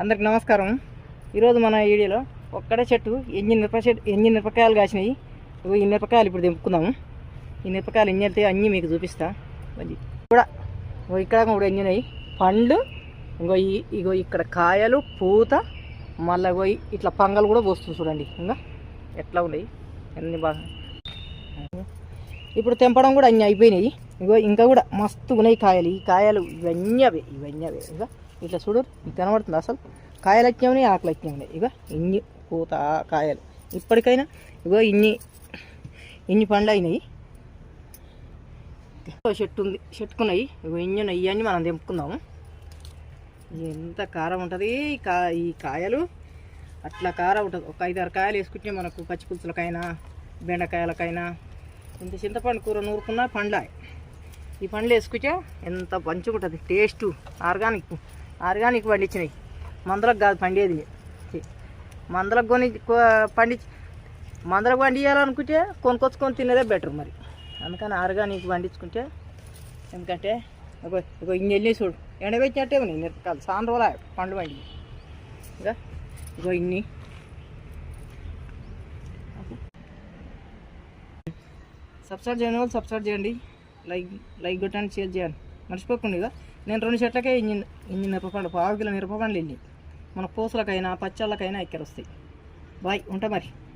అందరికి నమస్కారం. ఈరోజు మన వీడియోలో ఒక్కడే చెట్టు ఎన్ని మిరప చెట్టు ఎన్ని మిరపకాయలు కాసినాయి? ఈ మిరపకాయలు ఇప్పుడు తెంపుకుందాము. ఈ మిరపకాయలు ఎన్ని వెళ్తాయి అన్నీ మీకు చూపిస్తా. మరి కూడా ఇక్కడ కూడా ఎన్ని ఉన్నాయి? పండ్లు ఇంకో ఈ ఇగో ఇక్కడ కాయలు పూత మళ్ళీ పోయి ఇట్లా పంగలు కూడా పోస్తుంది చూడండి. ఇంకా ఎట్లా ఉన్నాయి? అన్ని బాగా ఇప్పుడు తెంపడం కూడా అన్నీ అయిపోయినాయి. ఇగో ఇంకా కూడా మస్తు ఉన్నాయి కాయలు. ఈ కాయలు ఇవన్నీ అవే ఇవన్నీ అవే. ఇంకా ఇట్లా చూడు ఇది కనబడుతుంది అసలు. కాయలు ఎక్కామని ఆకులు వచ్చే ఇక ఇన్ని పూత కాయలు. ఇప్పటికైనా ఇగో ఇన్ని ఇన్ని పండ్లు అయినాయి చెట్టు ఉంది చెట్టుకున్నాయి. ఇగో ఇన్ని ఉన్నాయి ఇవన్నీ మనం తెంపుకుందాము. ఎంత కారం ఉంటుంది ఈ కా ఈ కాయలు. అట్లా కారం ఉంటుంది. ఒక ఐదారు కాయలు వేసుకుంటే మనకు పచ్చిపులుసులకైనా బెండకాయలకైనా ఇంత చింతపండు కూర నూరుకున్నా పండ్ల ఈ పండ్లు వేసుకుంటే ఎంత మంచిగా ఉంటుంది టేస్టు ఆర్గానిక్. ఆర్గానిక్ పండించినాయి. మందులకు కాదు పండేది. మందులకు కొని కో- పండించి మందులకు పండియాలనుకుంటే కొనుకొచ్చుకొని తినేదే బెటర్ మరి. అందుకని ఆర్గానిక్ పండించుకుంటే ఎందుకంటే ఒక ఇగో ఇన్ని వెళ్ళి చూడు ఎండబెట్టినట్టే ఉన్నాయి మిరపకాయలు సాన్ రోజులు పండు పండి ఇంకా ఇగో ఇన్ని. సబ్స్క్రైబ్ చేయని వాళ్ళు సబ్స్క్రైబ్ చేయండి. లైక్ లైక్ కొట్టండి షేర్ చేయండి. మర్చిపోకుండా ఇక నేను రెండు చెట్లకే ఇంజిన్ ఇంజిన్ మిరపపండు పావు కిలో మిరపపండ్లు ఇన్ని. మన పూసలకైనా పచ్చళ్ళకైనా ఎక్కడ వస్తాయి బాయ్ ఉంటా మరి.